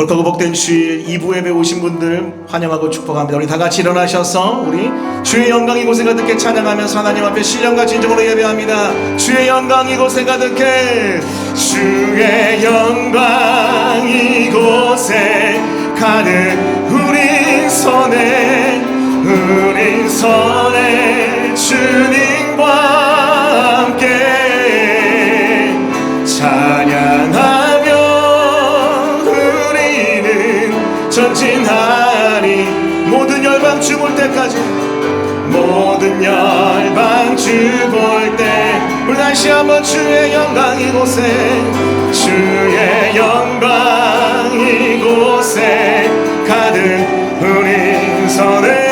거룩하고 복된 주일 2부 예배 오신 분들 환영하고 축복합니다. 우리 다 같이 일어나셔서 우리 주의 영광 이곳에 가득해 찬양하면서 하나님 앞에 신령과 진정으로 예배합니다. 주의 영광 이곳에 가득해 주의 영광 이곳에 가득 우리 손에 우리 손에 주님과 다시 한번 주의 영광 이곳에 주의 영광 이곳에 가득 우리 손에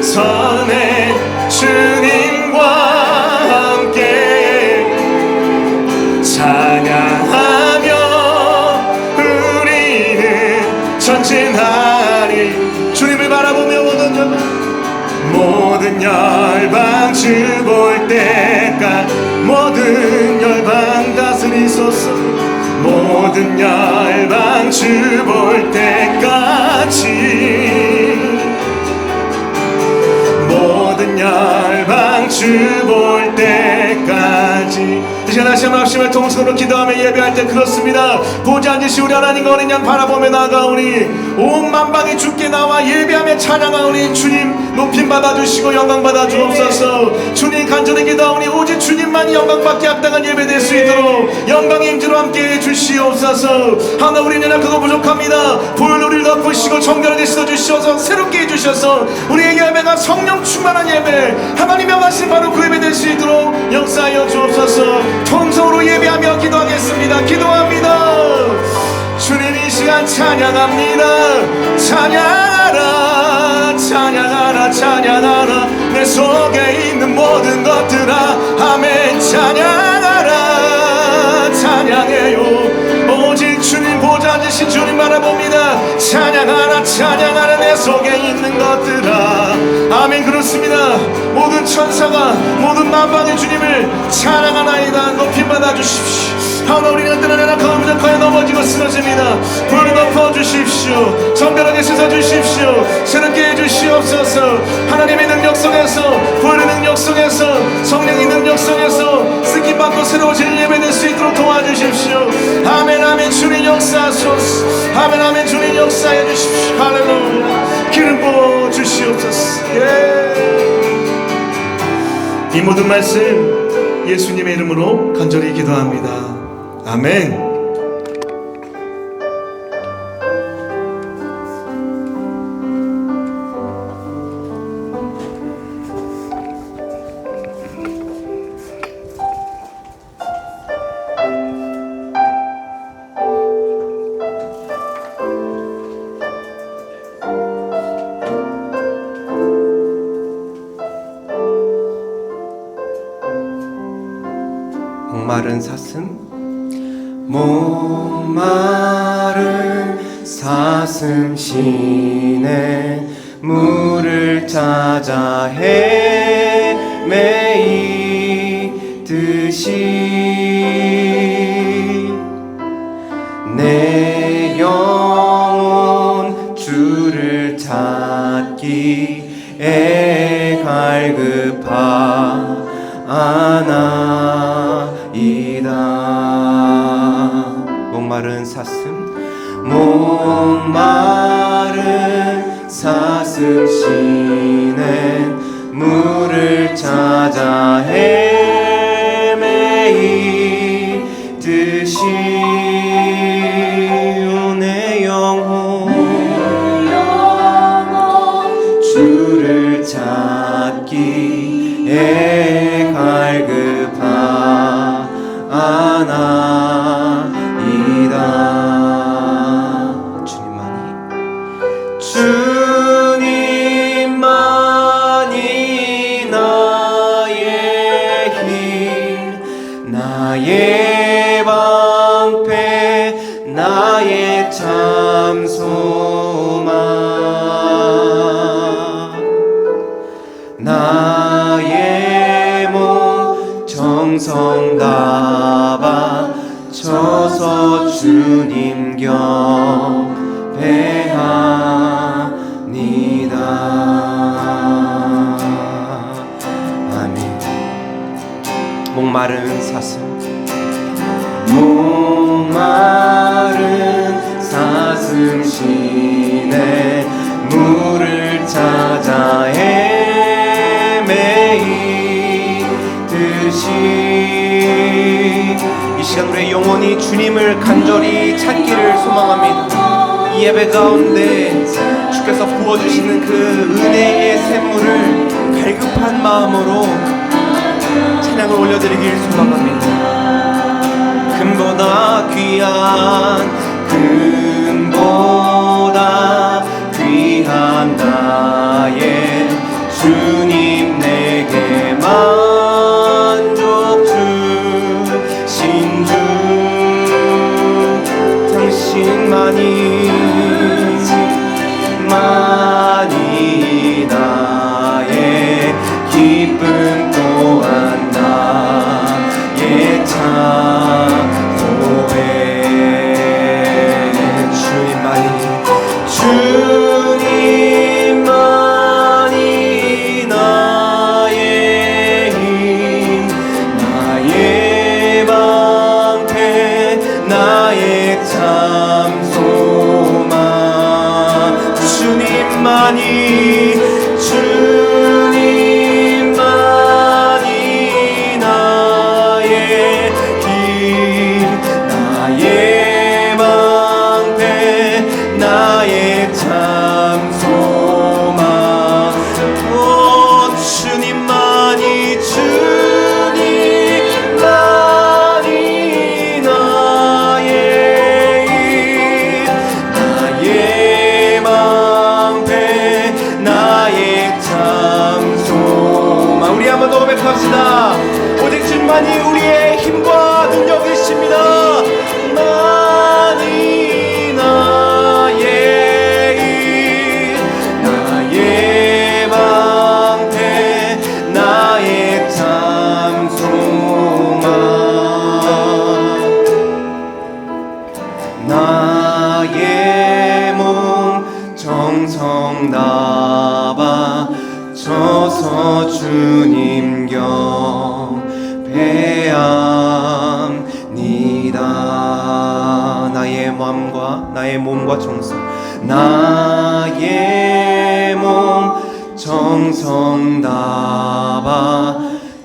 손에 주님과 함께 찬양하며 우리는 전진하리. 주님을 바라보며 모든 열방 모든 열방 주볼 열방 주볼 때까지 모든 열방 주볼 때까지. 이제 다시 한번 합심을 통성으로 기도하며 예배할 때 그렇습니다. 보지 않으시 우리 하나님과 어린 양 바라보며 나아가오니 온 만방이 주께 나와 예배하며 찬양하오니 주님 높임 받아주시고 영광 받아주옵소서. 주님 간절히 기도하오니 오직 주님만이 영광받게 합당한 예배 될 수 있도록 영광의 임재로 함께 해주시옵소서. 하나 우리는 그거 부족합니다. 보혈 우리를 덮으시고 정결하게 씻어주시어서 새롭게 해주셔서 우리의 예배가 성령 충만한 예배. 하나님의 말씀 바로 그 예배 될 수 있도록 역사하여 주옵소서. 통성으로 예배하며 기도하겠습니다. 기도합니다. 주님 이 시간 찬양합니다. 찬양하라 찬양하라 찬양하라. 내 속에 있는 모든 것들아 아멘. 찬양하라 찬양해요. 오직 주님 보좌 지신 주님 바라봅니다. 찬양하라 찬양하라. 내 속에 있는 것들아 아멘 그렇습니다. 모든 천사가 모든 만방의 주님을 찬양하나이다. 높임 받아 주십시오 하나 우리가 뜨나내나 거무적하여 넘어지고 쓰러집니다. 불을 덮어주십시오. 정결하게 씻어주십시오. 새롭게 해주시옵소서. 하나님의 능력 속에서 불의 능력 속에서 성령의 능력 속에서 쓰김받고 새로워질 예배될 수 있도록 도와주십시오. 아멘 아멘. 주님 역사하소서. 아멘 아멘. 주님 역사해 주십시오. 할렐루야. 기름 부어 주시옵소서. 예. 이 모든 말씀 예수님의 이름으로 간절히 기도합니다 아멘. 목마른 사슴 목마른 사슴 시내 물을 찾아 헤매이듯이 내 영혼 주를 찾기에 갈급하나 목마른 사슴 목마른 사슴 시내 물을 찾아 헤 목마른 사슴. 목마른 사슴 시내 물을 찾아 헤매이듯이 이 시간 우리 영원히 주님을 간절히 찾기를 소망합니다. 이 예배 가운데 주께서 부어주시는 그 은혜의 샘물을 갈급한 마음으로 찬양을 올려드리길 소망합니다. 금보다 귀한 금보다 귀한 나의 주님 정성 담아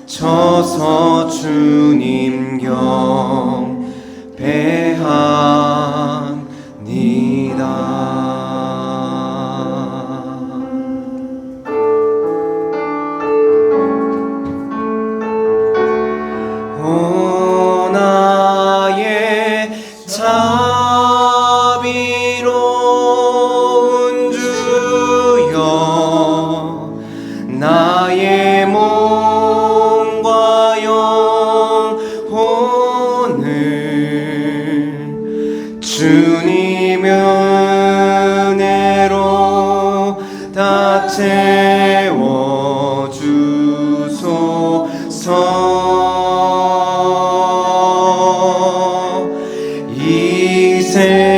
쳐서 주님 경 배하 이세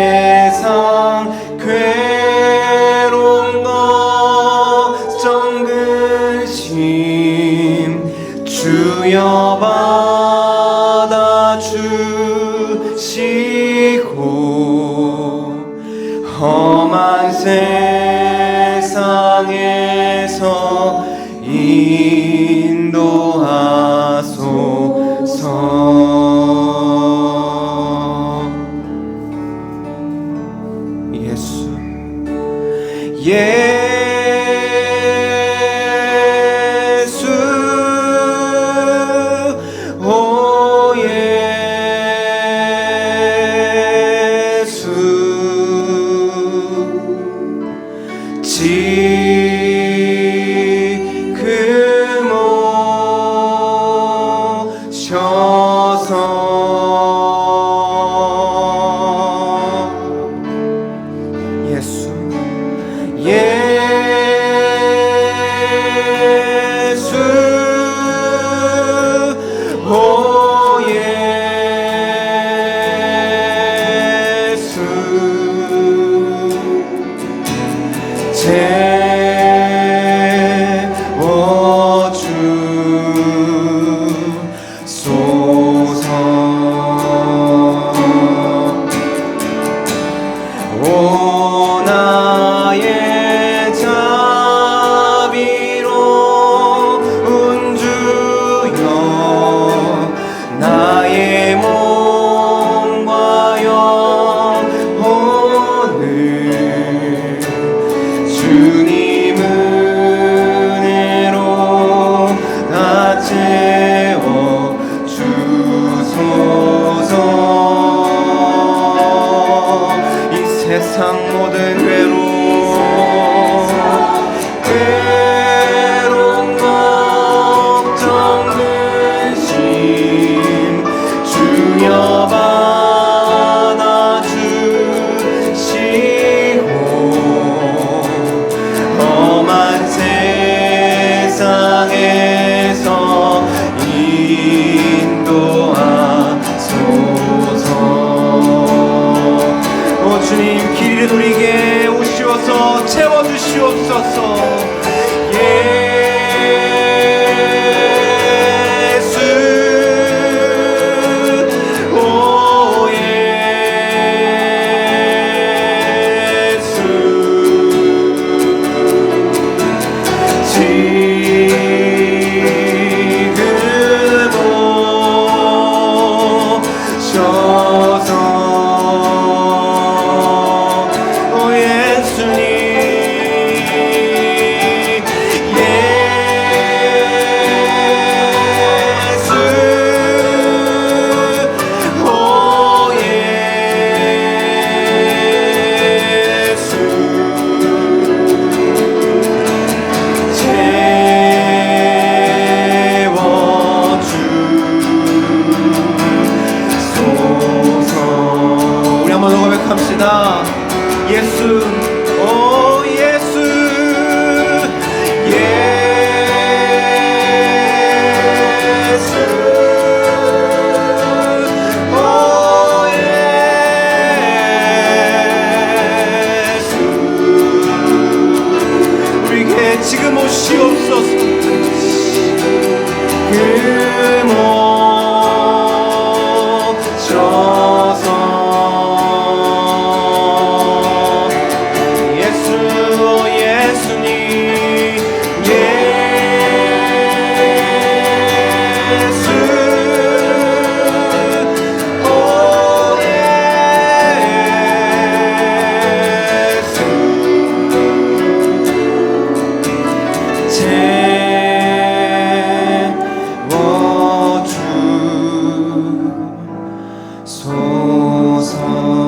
소서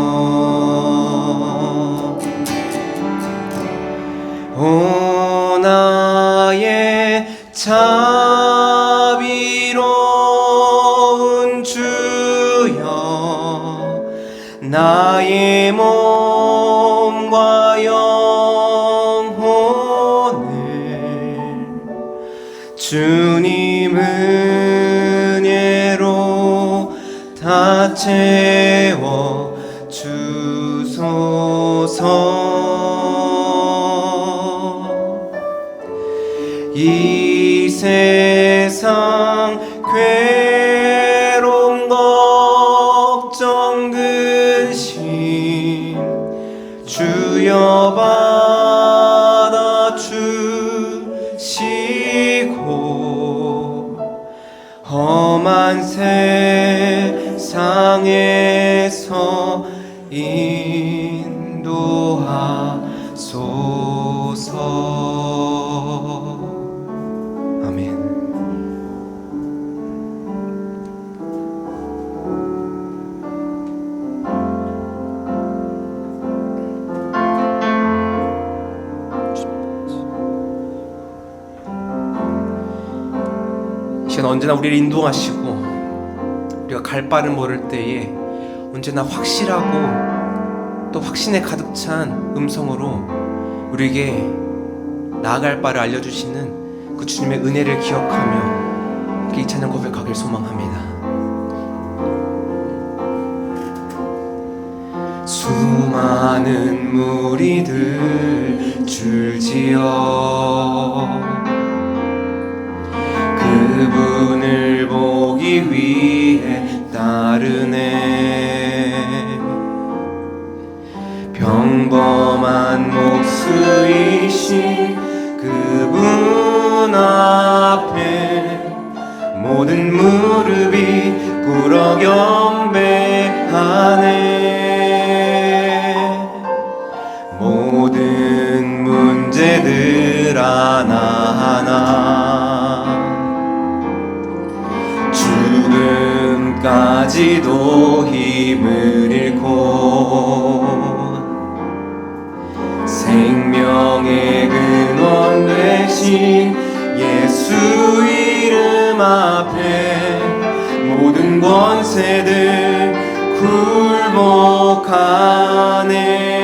한 세상에서 인도하소서. 아멘. 이 시간 언제나 우리를 인도하시고 갈 바를 모를 때에 언제나 확실하고 또 확신에 가득 찬 음성으로 우리에게 나아갈 바를 알려주시는 그 주님의 은혜를 기억하며 이 찬양 고백하길 소망합니다. 수많은 무리들 줄지어 그분을 보기 위해 따르네 평범한 목수이신 그분 앞에 모든 무릎이 꿇어 경배하네 지도 힘을 잃고 생명의 근원 되신 예수 이름 앞에 모든 권세들 굴복하네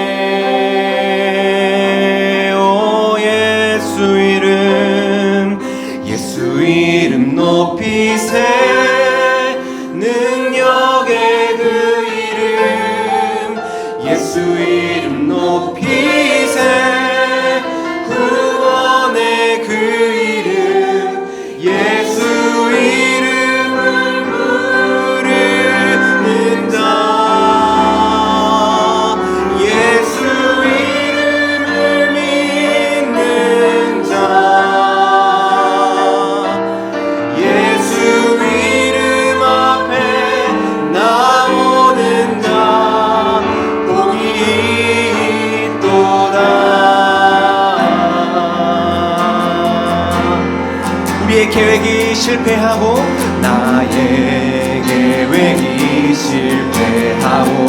계획이 실패하고 나의 계획이 실패하고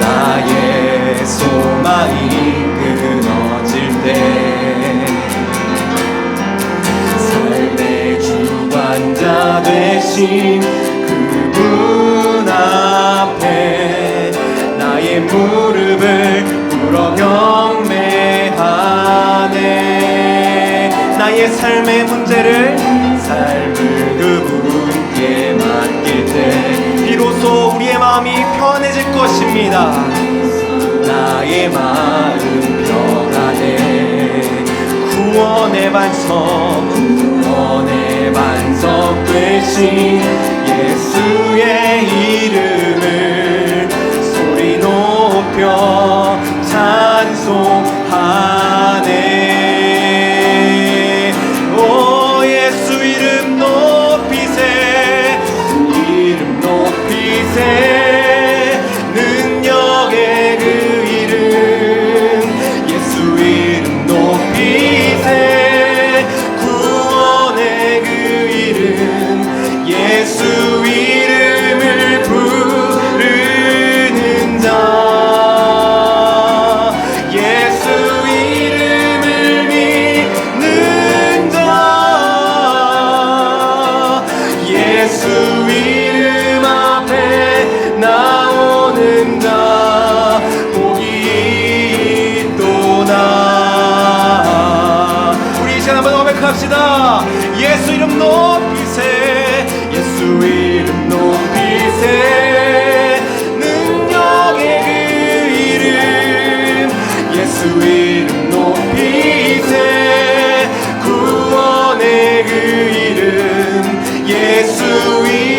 나의 소망이 끊어질 때 삶의 주관자 되신 그분 앞에 나의 무릎을 꿇어 경 나의 삶의 문제를 삶을 그분께 맡길 때 비로소 우리의 마음이 편해질 것입니다. 나의 마음 편하네. 구원의 반석 구원의 반석 되신 고백합시다. 예수 이름 높이세. 예수 이름 높이세. 능력의 그 이름. 예수 이름 높이세. 구원의 그 이름. 예수 이름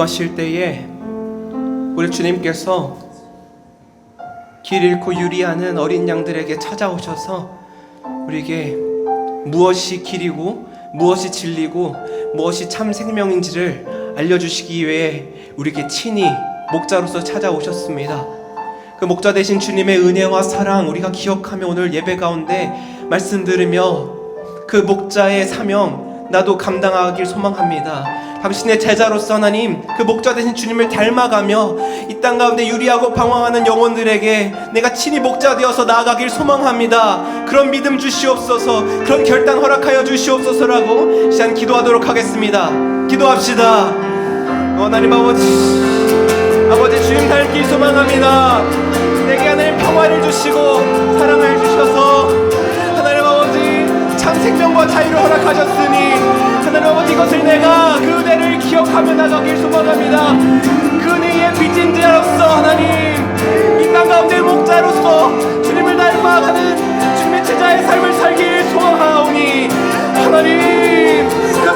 기도하실 때에 우리 주님께서 길 잃고 유리하는 어린 양들에게 찾아오셔서 우리에게 무엇이 길이고 무엇이 진리고 무엇이 참 생명인지를 알려주시기 위해 우리에게 친히 목자로서 찾아오셨습니다. 그 목자 되신 주님의 은혜와 사랑 우리가 기억하며 오늘 예배 가운데 말씀 들으며 그 목자의 사명 나도 감당하길 소망합니다. 당신의 제자로서 하나님 그 목자 되신 주님을 닮아가며 이 땅 가운데 유리하고 방황하는 영혼들에게 내가 친히 목자 되어서 나아가길 소망합니다. 그런 믿음 주시옵소서 그런 결단 허락하여 주시옵소서라고 이 시간 기도하도록 하겠습니다. 기도합시다. 어, 하나님 아버지 아버지 주님 닮길 소망합니다. 내게 하나님 평화를 주시고 사랑을 주셔서 참 생명과 자유를 허락하셨으니 하나님 아버지 이것을 내가 그 은혜를 기억하며 나가길 소망합니다. 그 은혜의 빚진 자로서 하나님 이땅 가운데 목자로서 주님을 닮아가는 주님의 제자의 삶을 살길 소망하오니 하나님 그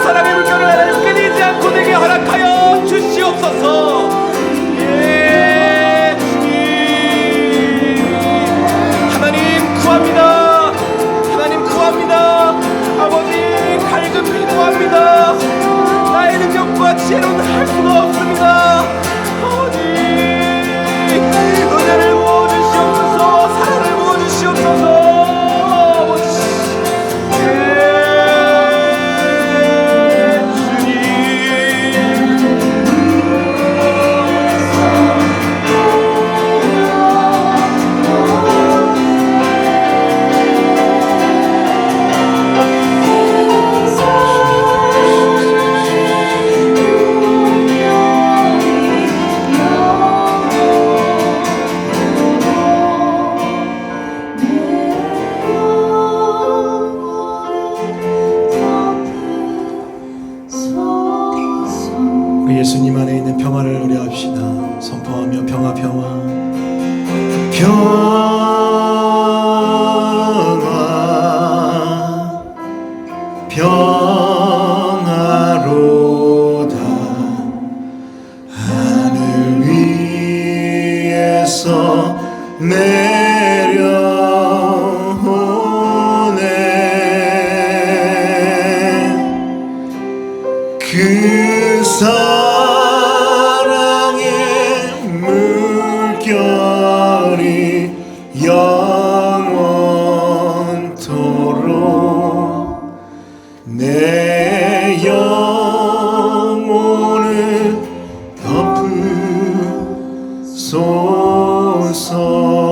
덮으소서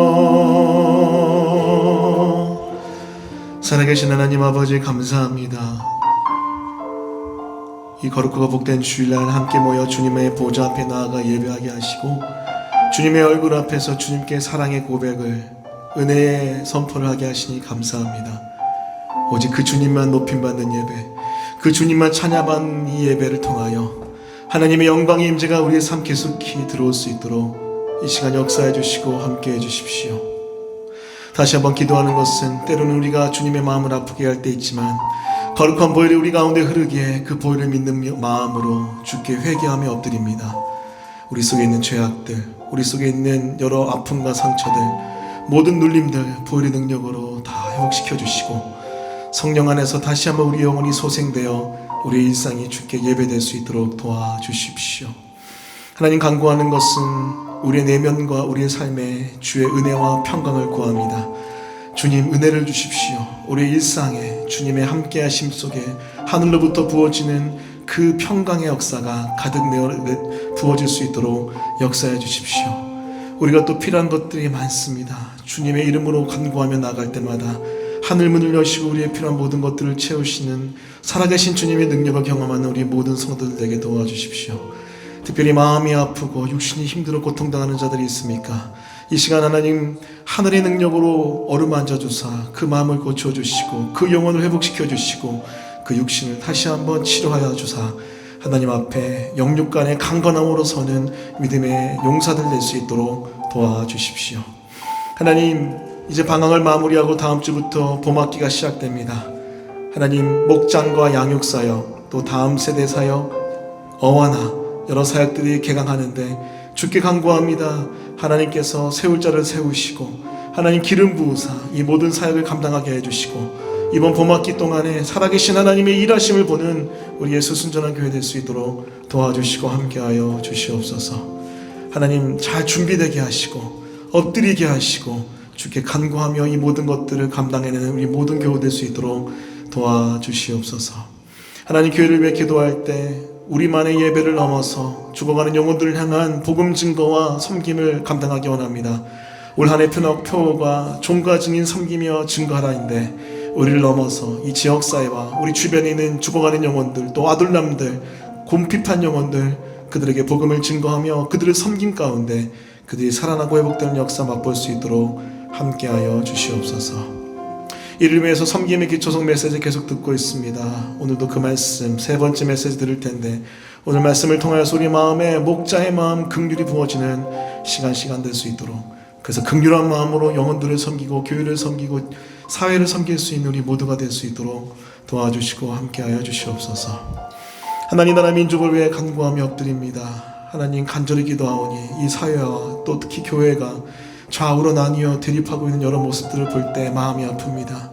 살아계신 하나님 아버지 감사합니다 이 거룩하고 복된 주일날 함께 모여 주님의 보좌 앞에 나아가 예배하게 하시고 주님의 얼굴 앞에서 주님께 사랑의 고백을 은혜의 선포를 하게 하시니 감사합니다. 오직 그 주님만 높임받는 예배, 그 주님만 찬양받는 이 예배를 통하여 하나님의 영광의 임재가 우리의 삶 깊숙이 들어올 수 있도록 이 시간 역사해 주시고 함께 해 주십시오. 다시 한번 기도하는 것은 때로는 우리가 주님의 마음을 아프게 할 때 있지만 거룩한 보혈이 우리 가운데 흐르기에 그 보혈을 믿는 마음으로 주께 회개하며 엎드립니다. 우리 속에 있는 죄악들, 우리 속에 있는 여러 아픔과 상처들, 모든 눌림들 보혈의 능력으로 다 회복시켜 주시고 성령 안에서 다시 한번 우리 영혼이 소생되어 우리의 일상이 주께 예배될 수 있도록 도와주십시오. 하나님 간구하는 것은 우리의 내면과 우리의 삶에 주의 은혜와 평강을 구합니다. 주님 은혜를 주십시오. 우리의 일상에 주님의 함께하심 속에 하늘로부터 부어지는 그 평강의 역사가 가득 내어 부어질 수 있도록 역사해 주십시오. 우리가 또 필요한 것들이 많습니다. 주님의 이름으로 간구하며 나갈 때마다 하늘 문을 여시고 우리의 필요한 모든 것들을 채우시는 살아계신 주님의 능력을 경험하는 우리 모든 성도들에게 도와주십시오. 특별히 마음이 아프고 육신이 힘들어 고통당하는 자들이 있습니까? 이 시간 하나님 하늘의 능력으로 어루만져 주사 그 마음을 고쳐 주시고 그 영혼을 회복시켜 주시고 그 육신을 다시 한번 치료하여 주사 하나님 앞에 영육 간의 강건함으로 서는 믿음의 용사들 될 수 있도록 도와주십시오. 하나님 이제 방황을 마무리하고 다음 주부터 봄학기가 시작됩니다. 하나님 목장과 양육사역 또 다음 세대 사역 어와나 여러 사역들이 개강하는데 주께 간구합니다. 하나님께서 세울 자를 세우시고 하나님 기름 부으사 이 모든 사역을 감당하게 해주시고 이번 봄학기 동안에 살아계신 하나님의 일하심을 보는 우리 예수 순전한 교회 될 수 있도록 도와주시고 함께하여 주시옵소서. 하나님 잘 준비되게 하시고 엎드리게 하시고 주께 간구하며 이 모든 것들을 감당해내는 우리 모든 교회 될수 있도록 도와주시옵소서. 하나님 교회를 위해 기도할 때 우리만의 예배를 넘어서 죽어가는 영혼들을 향한 복음 증거와 섬김을 감당하기 원합니다. 올 한해 표가 종가 증인 섬기며 증거하라인데 우리를 넘어서 이 지역 사회와 우리 주변에 있는 죽어가는 영혼들 또 아들남들 곰핍한 영혼들 그들에게 복음을 증거하며 그들을 섬김 가운데 그들이 살아나고 회복되는 역사 맛볼 수 있도록 함께하여 주시옵소서. 이를 위해서 섬김의 기초성 메시지 계속 듣고 있습니다. 오늘도 그 말씀 세 번째 메시지 들을 텐데 오늘 말씀을 통하여서 우리 마음에 목자의 마음 긍휼이 부어지는 시간 시간 될 수 있도록 그래서 긍휼한 마음으로 영혼들을 섬기고 교회를 섬기고 사회를 섬길 수 있는 우리 모두가 될 수 있도록 도와주시고 함께하여 주시옵소서. 하나님 나라 민족을 위해 간구하며 엎드립니다. 하나님 간절히 기도하오니 이 사회와 또 특히 교회가 좌우로 나뉘어 대립하고 있는 여러 모습들을 볼 때 마음이 아픕니다.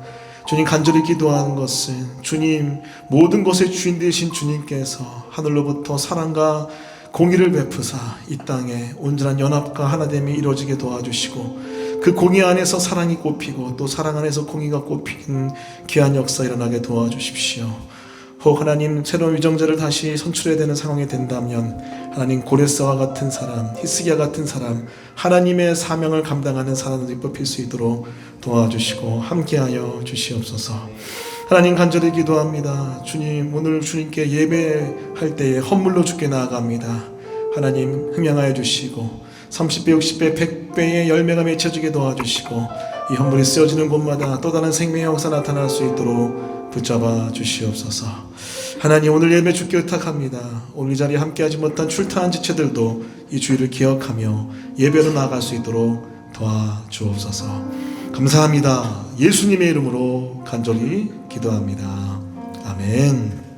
주님 간절히 기도하는 것은 주님 모든 것의 주인 되신 주님께서 하늘로부터 사랑과 공의를 베푸사 이 땅에 온전한 연합과 하나됨이 이루어지게 도와주시고 그 공의 안에서 사랑이 꼽히고 또 사랑 안에서 공의가 꼽히는 귀한 역사 일어나게 도와주십시오. 혹 하나님 새로운 위정자를 다시 선출해야 되는 상황이 된다면 하나님 고레스와 같은 사람, 히스기야 같은 사람, 하나님의 사명을 감당하는 사람들이 뽑힐 수 있도록 도와주시고 함께하여 주시옵소서. 하나님 간절히 기도합니다. 주님 오늘 주님께 예배할 때에 헌물로 주께 나아갑니다. 하나님 흠양하여 주시고 30배, 60배, 100배의 열매가 맺혀지게 도와주시고 이 헌물이 쓰여지는 곳마다 또 다른 생명의 역사 나타날 수 있도록 붙잡아 주시옵소서. 하나님 오늘 예배 주께 의탁합니다. 오늘 이 자리에 함께하지 못한 출타한 지체들도 이 주의를 기억하며 예배로 나아갈 수 있도록 도와주옵소서. 감사합니다. 예수님의 이름으로 간절히 기도합니다. 아멘.